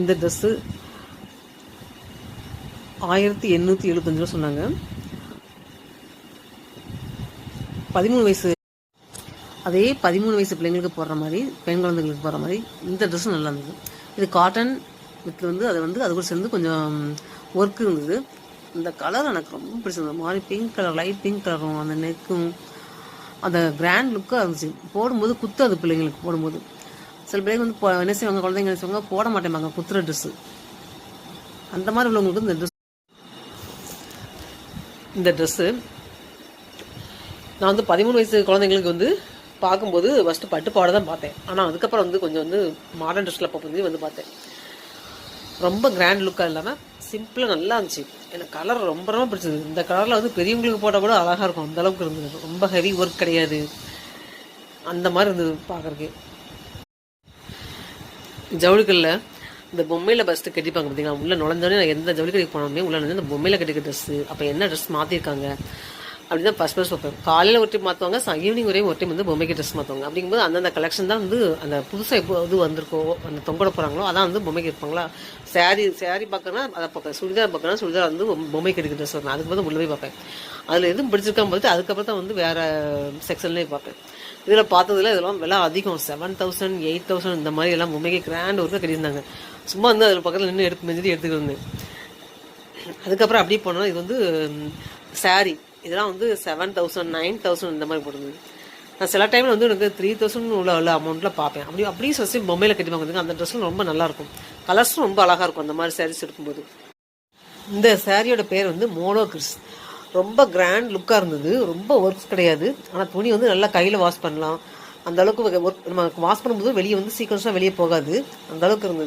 இந்த ட்ரெஸ்ஸு ஆயிரத்தி எண்ணூற்றி எழுபத்தஞ்சு ரூபா சொன்னாங்க. பதிமூணு வயசு அதே பதிமூணு வயசு பிள்ளைங்களுக்கு போடுற மாதிரி பெண் குழந்தைங்களுக்கு போடுற மாதிரி இந்த ட்ரெஸ்ஸும் நல்லா இருந்தது. இது காட்டன் வித் வந்து அது வந்து அது கூட சேர்ந்து கொஞ்சம் ஒர்க் இருந்தது. இந்த கலர் எனக்கு ரொம்ப பிடிச்சிருந்தது. மாதிரி பிங்க் கலர் லைட் பிங்க் கலரும் அந்த நெக்கும் அந்த கிராண்ட் லுக்காக இருந்துச்சு. போடும்போது குத்து அது பிள்ளைங்களுக்கு போடும்போது. சில பேருக்கு வந்து என்ன செய்வாங்க குழந்தைங்க என்ன செய்வாங்க போட மாட்டேங்க குத்துற ட்ரெஸ்ஸு அந்த மாதிரி உள்ளவங்களுக்கு இந்த ட்ரெஸ் இந்த ட்ரெஸ்ஸு நான் வந்து பதிமூணு வயசு குழந்தைங்களுக்கு வந்து பார்க்கும்போது ஃபஸ்ட்டு பட்டு பாட தான் பார்த்தேன். ஆனால் அதுக்கப்புறம் வந்து கொஞ்சம் வந்து மாடர்ன் ட்ரெஸ்ஸில் பார்க்கும்போது வந்து பார்த்தேன். ரொம்ப கிராண்ட் லுக்காக இல்லாமல் சிம்பிளாக நல்லா இருந்துச்சு. எனக்கு கலர் ரொம்ப ரொம்ப பிடிச்சது. இந்த கலரில் வந்து பெரியவங்களுக்கு போட்டால் கூட அழகாக இருக்கும். அந்தளவுக்கு இருந்தது. ரொம்ப ஹெவி ஒர்க் கிடையாது. அந்த மாதிரி இருந்தது பார்க்குறக்கு ஜவுளிகளில் இந்த பொம்மையில் ஃபஸ்ட்டு கட்டிப்பாங்க பார்த்தீங்களா உள்ளே நுழைஞ்சோடனே நான் எந்த ஜவுளி கடைக்கு போனோமே உள்ளே நுழைஞ்சு இந்த பொம்மையில் கட்டிக்க ட்ரெஸ்ஸு அப்போ என்ன ட்ரெஸ் மாற்றிருக்காங்க அப்படி தான் ஃபஸ்ட் ஃபஸ்ட் வைப்பேன் காலையில் ஒரு டைம் மாற்றுவாங்க ஈவினிங் ஒரே ஒரு டைம் வந்து பொம்மைக்கு ட்ரெஸ் மாற்றுவாங்க அப்படிங்கும்போது அந்தந்த கலெக்ஷன் தான் வந்து அந்த புதுசாக எப்போ இது வந்திருக்கோ அந்த தொங்கட போகிறாங்களோ அதான் வந்து பொம்மைக்கு இருப்பாங்களா சேரீ saree பார்க்கறனா அதை பார்ப்பேன். சுடிதார் பார்க்கறனா சுடிதார் வந்து பொம்மைக்கு எடுக்க ட்ரெஸ் வரணும் அதுக்கு வந்து உள்ளே போய் பார்ப்பேன். அதில் எதுவும் பிடிச்சிருக்காம பார்த்துட்டு அதுக்கப்புறம் தான் வந்து வேறு செக்ஷன்லேயே பார்ப்பேன். இதில் பார்த்ததுல இதெல்லாம் விலை அதிகம். செவன் தௌசண்ட் எயிட் தௌசண்ட் இந்த மாதிரி எல்லாம் பொம்மைக்கு கிராண்ட் ஒர்க்காக கட்டியிருந்தாங்க. சும்மா வந்து அதில் பக்கத்தில் நின்று எடுத்து மெஞ்சிட்டு எடுத்துக்கிறது அதுக்கப்புறம் அப்படியே போனால் இது வந்து saree. இதெல்லாம் வந்து செவன் தௌசண்ட் நைன் தௌசண்ட் இந்த மாதிரி போட்டிருந்தது நான் சில டைமில் வந்து எனக்கு த்ரீ தௌசண்ட் உள்ள உள்ள அமௌண்ட்டில் பார்ப்பேன். அப்படி அப்படியே ஃபஸ்ட்டு பொம்மையில் கட்டி வாங்குறதுக்கு அந்த ட்ரெஸ்ஸும் ரொம்ப நல்லாயிருக்கும் கலர்ஸும் ரொம்ப அழகாக இருக்கும் அந்த மாதிரி சாரீஸ் எடுக்கும்போது. இந்த சாரியோட பேர் வந்து மோனோ கிறிஸ் ரொம்ப கிராண்ட் லுக்காக இருந்தது. ரொம்ப ஒர்க்ஸ் கிடையாது. ஆனால் துணி வந்து நல்லா கையில் வாஷ் பண்ணலாம். அந்த அளவுக்கு ஒர்க் நம்ம வாஷ் பண்ணும்போது வெளியே வந்து சீக்கிரமாக வெளியே போகாது. அந்த அளவுக்கு இருந்தது.